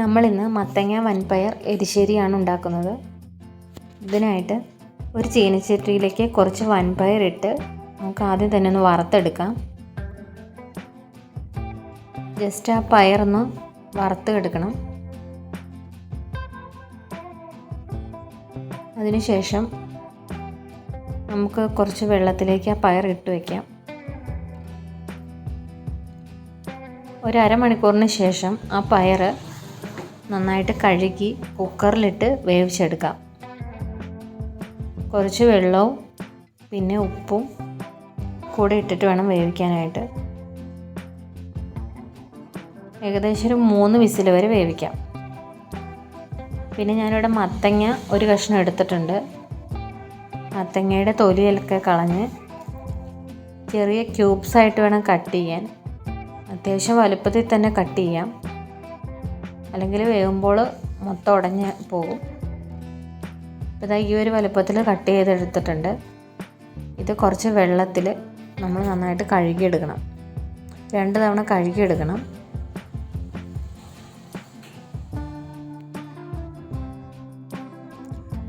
നമ്മളിന്ന് മത്തങ്ങ വൻപയർ എരിശ്ശേരിയാണ് ഉണ്ടാക്കുന്നത്. ഇതിനായിട്ട് ഒരു ചീനച്ചട്ടിയിലേക്ക് കുറച്ച് വൻപയർ ഇട്ട് നമുക്ക് ആദ്യം തന്നെ ഒന്ന് വറുത്തെടുക്കാം. ജസ്റ്റ് ആ പയറൊന്ന് വറുത്ത് എടുക്കണം അതിനുശേഷം നമുക്ക് കുറച്ച് വെള്ളത്തിലേക്ക് ആ പയർ ഇട്ട് വയ്ക്കാം ഒരു അരമണിക്കൂറിന് ശേഷം ആ പയർ നന്നായിട്ട് കഴുകി കുക്കറിലിട്ട് വേവിച്ചെടുക്കാം. കുറച്ച് വെള്ളവും പിന്നെ ഉപ്പും കൂടെ ഇട്ടിട്ട് വേണം വേവിക്കാനായിട്ട്. ഏകദേശം ഒരു മൂന്ന് വിസിൽ വരെ വേവിക്കാം. പിന്നെ ഞാനിവിടെ മത്തങ്ങ ഒരു കഷ്ണം എടുത്തിട്ടുണ്ട്. മത്തങ്ങയുടെ തൊലിയൊക്കെ കളഞ്ഞ് ചെറിയ ക്യൂബ്സായിട്ട് വേണം കട്ട് ചെയ്യാൻ. അത്യാവശ്യം വലുപ്പത്തിൽ തന്നെ കട്ട് ചെയ്യാം. അല്ലെങ്കിൽ വേകുമ്പോൾ മൊത്തം ഉടഞ്ഞ് പോകും. അപ്പോൾ ഇതാ ഈ ഒരു വലുപ്പത്തിൽ കട്ട് ചെയ്തെടുത്തിട്ടുണ്ട്. ഇത് കുറച്ച് വെള്ളത്തിൽ നമ്മൾ നന്നായിട്ട് കഴുകിയെടുക്കണം. രണ്ട് തവണ കഴുകിയെടുക്കണം.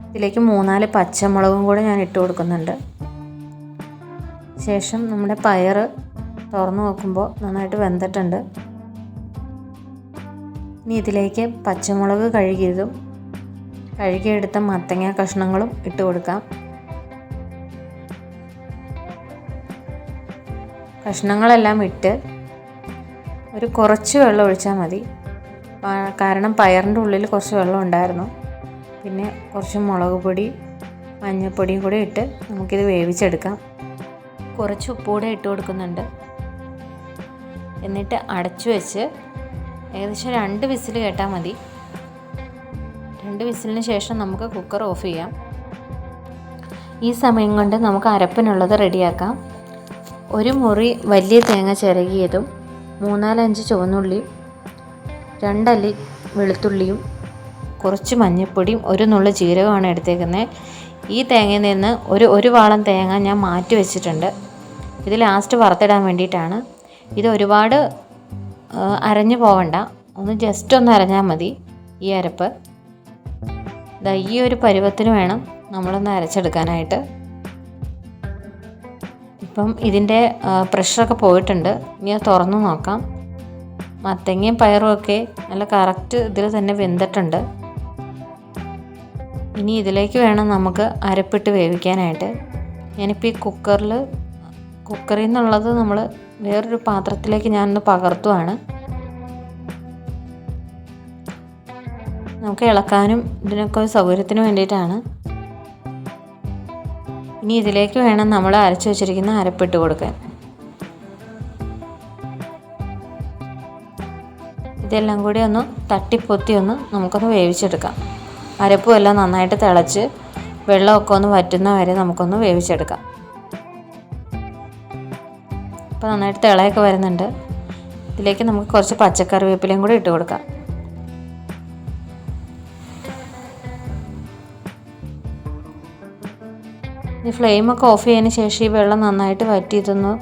ഇതിലേക്ക് മൂന്നാൽ പച്ചമുളകും കൂടെ ഞാൻ ഇട്ട് കൊടുക്കുന്നുണ്ട്. ശേഷം നമ്മുടെ പയർ തുറന്നു നോക്കുമ്പോൾ നന്നായിട്ട് വെന്തിട്ടുണ്ട്. ഇനി ഇതിലേക്ക് പച്ചമുളക് കഴുകിയതും കഴുകിയെടുത്ത മത്തങ്ങ കഷ്ണങ്ങളും ഇട്ട് കൊടുക്കാം. കഷ്ണങ്ങളെല്ലാം ഇട്ട് ഒരു കുറച്ച് വെള്ളം ഒഴിച്ചാൽ മതി. കാരണം പയറിന്റെ ഉള്ളിൽ കുറച്ച് വെള്ളം ഉണ്ടായിരുന്നു. പിന്നെ കുറച്ച് മുളക് പൊടി മഞ്ഞൾപ്പൊടിയും കൂടി ഇട്ട് നമുക്കിത് വേവിച്ചെടുക്കാം. കുറച്ച് ഉപ്പ് കൂടെ ഇട്ട് കൊടുക്കുന്നുണ്ട്. എന്നിട്ട് അടച്ചു വെച്ച് ഏകദേശം രണ്ട് വിസിൽ കേട്ടാൽ മതി. രണ്ട് വിസിലിന് ശേഷം നമുക്ക് കുക്കർ ഓഫ് ചെയ്യാം. ഈ സമയം കൊണ്ട് നമുക്ക് അരപ്പിനുള്ളത് റെഡിയാക്കാം. ഒരു മുറി വലിയ തേങ്ങ ചിരകിയതും മൂന്നാലഞ്ച് ചുവന്നുള്ളിയും രണ്ടല്ലി വെളുത്തുള്ളിയും കുറച്ച് മഞ്ഞൾപ്പൊടിയും ഒരു നുള്ളു ജീരകമാണ് എടുത്തേക്കുന്നത്. ഈ തേങ്ങയിൽ നിന്ന് ഒരു ഒരു വാളം തേങ്ങ ഞാൻ മാറ്റി വെച്ചിട്ടുണ്ട്. ഇത് ലാസ്റ്റ് വറുത്തിടാൻ വേണ്ടിയിട്ടാണ്. ഇത് ഒരുപാട് അരഞ്ഞു പോവണ്ട. ഒന്ന് ജസ്റ്റ് ഒന്ന് അരഞ്ഞാൽ മതി ഈ അരപ്പ്. ഈ ഒരു പരുവത്തിന് വേണം നമ്മളൊന്ന് അരച്ചെടുക്കാനായിട്ട്. ഇപ്പം ഇതിന്റെ പ്രഷറൊക്കെ പോയിട്ടുണ്ട്. ഇനി അത് തുറന്നു നോക്കാം. മത്തങ്ങയും പയറും ഒക്കെ നല്ല കറക്റ്റ് ഇതിൽ തന്നെ വെന്തിട്ടുണ്ട്. ഇനി ഇതിലേക്ക് വേണം നമുക്ക് അരപ്പിട്ട് വേവിക്കാനായിട്ട്. ഞാനിപ്പോൾ ഈ കുക്കറിൽ കുക്കറിൽ നിന്നുള്ളത് നമ്മൾ വേറൊരു പാത്രത്തിലേക്ക് ഞാനൊന്ന് പകർത്തുവാണ്. നമുക്ക് ഇളക്കാനും ഇതിനൊക്കെ ഒരു സൗകര്യത്തിന് വേണ്ടിയിട്ടാണ്. ഇനി ഇതിലേക്ക് വേണം നമ്മൾ അരച്ചു വെച്ചിരിക്കുന്ന അരപ്പിട്ട് കൊടുക്കാൻ. ഇതെല്ലാം കൂടി ഒന്ന് തട്ടിപ്പൊത്തി ഒന്ന് നമുക്കൊന്ന് വേവിച്ചെടുക്കാം. അരപ്പും എല്ലാം നന്നായിട്ട് തിളച്ച് വെള്ളമൊക്കെ ഒന്ന് വറ്റുന്ന വരെ നമുക്കൊന്ന് വേവിച്ചെടുക്കാം. അപ്പോൾ നന്നായിട്ട് തിളയൊക്കെ വരുന്നുണ്ട്. ഇതിലേക്ക് നമുക്ക് കുറച്ച് പച്ചക്കറി വേപ്പിലയും കൂടി ഇട്ട് കൊടുക്കാം. ഈ ഫ്ലെയിമൊക്കെ ഓഫ് ചെയ്തതിന് ശേഷം ഈ വെള്ളം നന്നായിട്ട് വറ്റിയിട്ടൊന്ന്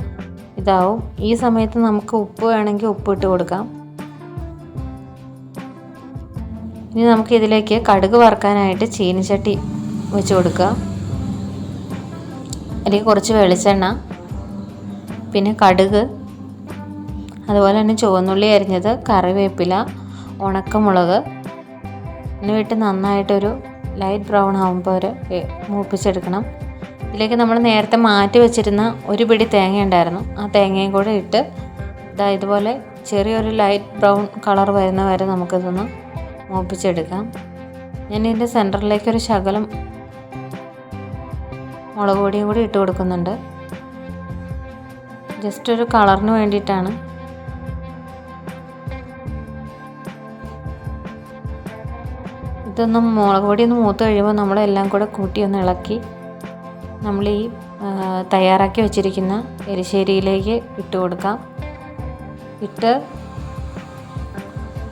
ഇതാവും. ഈ സമയത്ത് നമുക്ക് ഉപ്പ് വേണമെങ്കിൽ ഉപ്പ് ഇട്ട് കൊടുക്കാം. ഇനി നമുക്ക് ഇതിലേക്ക് കടുക് വറുക്കാനായിട്ട് ചീനിച്ചട്ടി വെച്ച് കൊടുക്കുക അല്ലെങ്കിൽ കുറച്ച് വെളിച്ചെണ്ണ പിന്നെ കടുക് അതുപോലെ തന്നെ ചുവന്നുള്ളി അരിഞ്ഞത് കറിവേപ്പില ഉണക്കമുളക്. എന്നിട്ട് നന്നായിട്ടൊരു ലൈറ്റ് ബ്രൗൺ ആകുമ്പോൾ ഒരു മൂപ്പിച്ചെടുക്കണം. ഇതിലേക്ക് നമ്മൾ നേരത്തെ മാറ്റി വെച്ചിരുന്ന ഒരു പിടി തേങ്ങ ഉണ്ടായിരുന്നു. ആ തേങ്ങയും കൂടെ ഇട്ട് ഇതാ ഇതുപോലെ ചെറിയൊരു ലൈറ്റ് ബ്രൗൺ കളർ വരുന്ന വരെ നമുക്കിതൊന്ന് മൂപ്പിച്ചെടുക്കാം. ഞാൻ ഇതിന്റെ സെന്ററിലേക്ക് ഒരു ശകലം മുളക് പൊടിയും കൂടി ഇട്ട് കൊടുക്കുന്നുണ്ട്. ജസ്റ്റ് ഒരു കളറിന് വേണ്ടിയിട്ടാണ്. ഇതൊന്നും മുളക് പൊടി ഒന്ന് മൂത്ത് കഴിയുമ്പോൾ നമ്മളെല്ലാം കൂടെ കൂട്ടി ഒന്ന് ഇളക്കി നമ്മൾ ഈ തയ്യാറാക്കി വെച്ചിരിക്കുന്ന എരിശ്ശേരിയിലേക്ക് ഇട്ട് കൊടുക്കാം. ഇട്ട്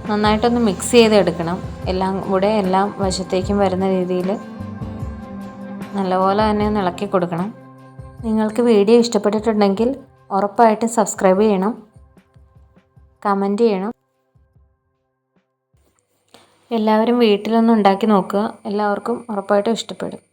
നന്നായിട്ടൊന്ന് മിക്സ് ചെയ്തെടുക്കണം. എല്ലാം കൂടെ എല്ലാം വശത്തേക്കും വരുന്ന രീതിയിൽ നല്ലപോലെ തന്നെ ഒന്ന് ഇളക്കി കൊടുക്കണം. നിങ്ങൾക്ക് വീഡിയോ ഇഷ്ടപ്പെട്ടിട്ടുണ്ടെങ്കിൽ ഉറപ്പായിട്ടും സബ്സ്ക്രൈബ് ചെയ്യണം. കമന്റ് ചെയ്യണം. എല്ലാവരും വീട്ടിലൊന്നും ഉണ്ടാക്കി നോക്കുക. എല്ലാവർക്കും ഉറപ്പായിട്ടും ഇഷ്ടപ്പെടും.